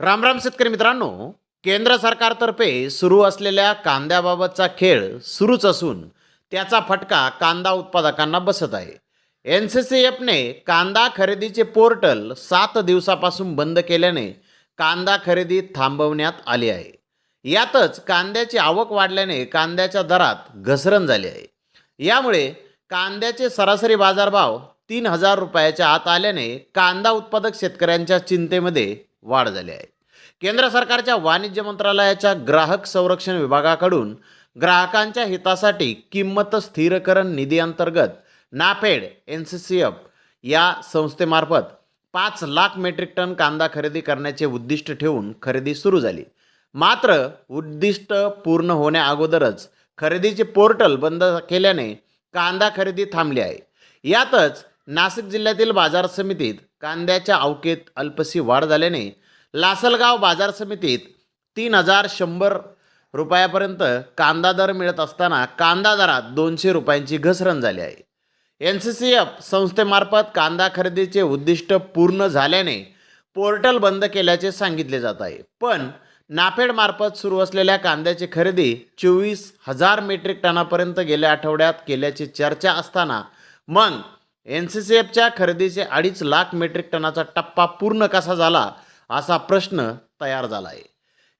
रामराम शेतकरी मित्रांनो केंद्र सरकारतर्फे सुरू असलेल्या कांद्याबाबतचा खेळ सुरूच असून त्याचा फटका कांदा उत्पादकांना बसत आहे. एन सी सी एफने कांदा खरेदीचे पोर्टल सात दिवसापासून बंद केल्याने कांदा खरेदी थांबवण्यात आली आहे. यातच कांद्याची आवक वाढल्याने कांद्याच्या दरात घसरण झाली आहे. यामुळे कांद्याचे सरासरी बाजारभाव तीन हजार रुपयाच्या आत आल्याने कांदा उत्पादक शेतकऱ्यांच्या चिंतेमध्ये वाढ झाली आहे. केंद्र सरकारच्या वाणिज्य मंत्रालयाच्या ग्राहक संरक्षण विभागाकडून ग्राहकांच्या हितासाठी किंमत स्थिरकरण निधी अंतर्गत NAFED N C C F या संस्थेमार्फत पाच लाख मेट्रिक टन कांदा खरेदी करण्याचे उद्दिष्ट ठेवून खरेदी सुरू झाली. मात्र उद्दिष्ट पूर्ण होण्या अगोदरच खरेदीचे पोर्टल बंद केल्याने कांदा खरेदी थांबली आहे. यातच नाशिक जिल्ह्यातील बाजार समितीत कांद्याच्या अवकेत अल्पसी वाढ झाल्याने लासलगाव बाजार समितीत तीन हजार शंभर रुपयापर्यंत कांदा दर मिळत असताना कांदा दरात दोनशे रुपयांची घसरण झाली आहे. एन सी सी एफ संस्थेमार्फत कांदा खरेदीचे उद्दिष्ट पूर्ण झाल्याने पोर्टल बंद केल्याचे सांगितले जात आहे. पण नाफेडमार्फत सुरू असलेल्या कांद्याची खरेदी चोवीस हजार मेट्रिक टनापर्यंत गेल्या आठवड्यात केल्याची चर्चा असताना मग एन सी सी एफच्या खरेदीचे अडीच लाख मेट्रिक टनाचा टप्पा पूर्ण कसा झाला असा प्रश्न तयार झाला आहे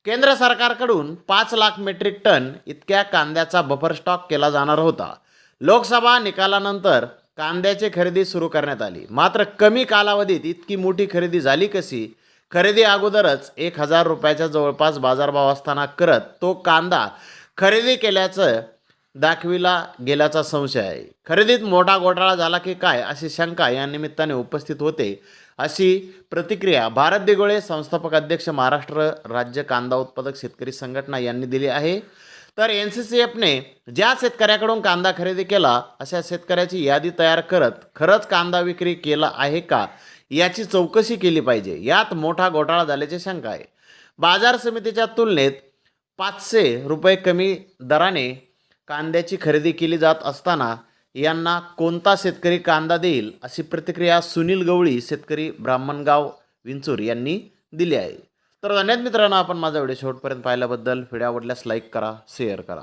केंद्र सरकारकडून पाच लाख मेट्रिक टन इतक्या कांद्याचा बफर स्टॉक केला जाणार होता. लोकसभा निकालानंतर कांद्याची खरेदी सुरू करण्यात आली. मात्र कमी कालावधीत इतकी मोठी खरेदी झाली कशी? खरेदी अगोदरच एक हजार रुपयाच्या जवळपास बाजारभाव असताना करत तो कांदा खरेदी केल्याचं दाखविला गेल्याचा संशय आहे. खरेदीत मोठा घोटाळा झाला की काय अशी शंका या निमित्ताने उपस्थित होते अशी प्रतिक्रिया भारत दिगोळे संस्थापक अध्यक्ष महाराष्ट्र राज्य कांदा उत्पादक शेतकरी संघटना यांनी दिली आहे. तर एन सी सी एफने ज्या शेतकऱ्याकडून कांदा खरेदी केला अशा शेतकऱ्याची यादी तयार करत खरंच कांदा विक्री केला आहे का याची चौकशी केली पाहिजे यात मोठा घोटाळा झाल्याची शंका आहे. बाजार समितीच्या तुलनेत पाचशे रुपये कमी दराने कांद्याची खरेदी केली जात असताना यांना कोणता शेतकरी कांदा देईल अशी प्रतिक्रिया सुनील गवळी शेतकरी ब्राह्मणगाव विंचूर यांनी दिली आहे. तर अनेक मित्रांनो आपण माझा व्हिडिओ शेवटपर्यंत पाहिल्याबद्दल. व्हिडिओ आवडल्यास लाईक करा शेअर करा.